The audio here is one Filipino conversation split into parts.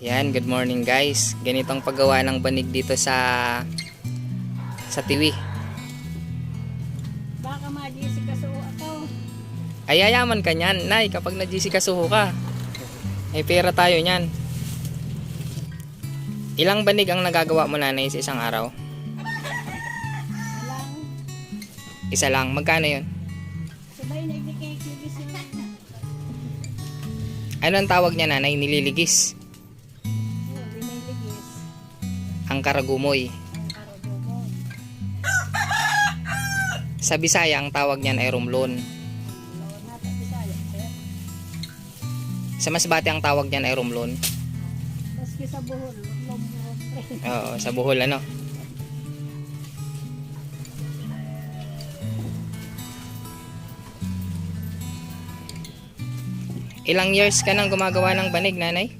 Yan, good morning guys. Ganitong paggawa ng banig dito sa sa tiwi. Baka ma-GC ka ako. Ay, yayaman ka niyan, Nay, kapag nag-GC kasuho ka. May pera tayo niyan. Ilang banig ang nagagawa mo, nanay, sa isang araw? Isa lang. Magkano yun? Sabay na ikikikigis yun. Ano ang tawag niya, nanay? Nililigis. Ang karagumoy. Sa Bisaya, ang tawag niyan ay sir. Sa Masbate, ang tawag niyan ay rumlon. Maski sa buhol, lumbuhol. Oo, sa Bohol, ano? Ilang years ka nang gumagawa ng banig, nanay?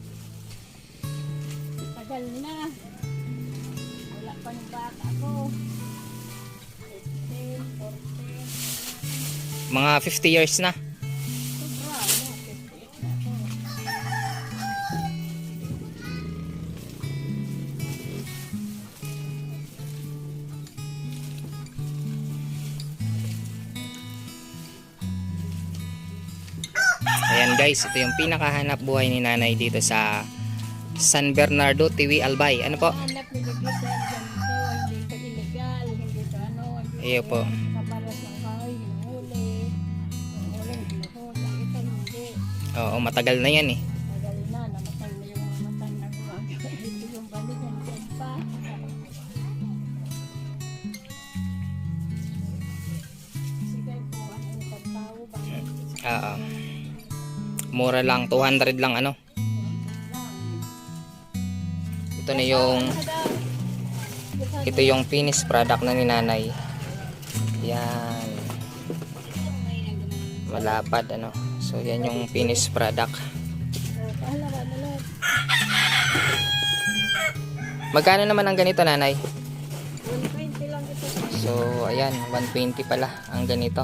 Tagal na. Wala pa ng bata ko. 15, 14. Mga 50 years na. Sobra, no? 58 na ako. Ayan guys, ito yung pinakahanap buhay ni nanay dito sa San Bernardo, Tiwi, Albay. Ano po? Hanap ni Ligis ito hindi. Oo, matagal na yan eh. Po? Oo. Mura lang, 200 lang ano. Ito na yung ito yung finished product na ni nanay. Yan. Malapad ano. So yan yung finished product. Magkano naman ang ganito nanay? 120 lang ito. So ayan, 120 pala ang ganito.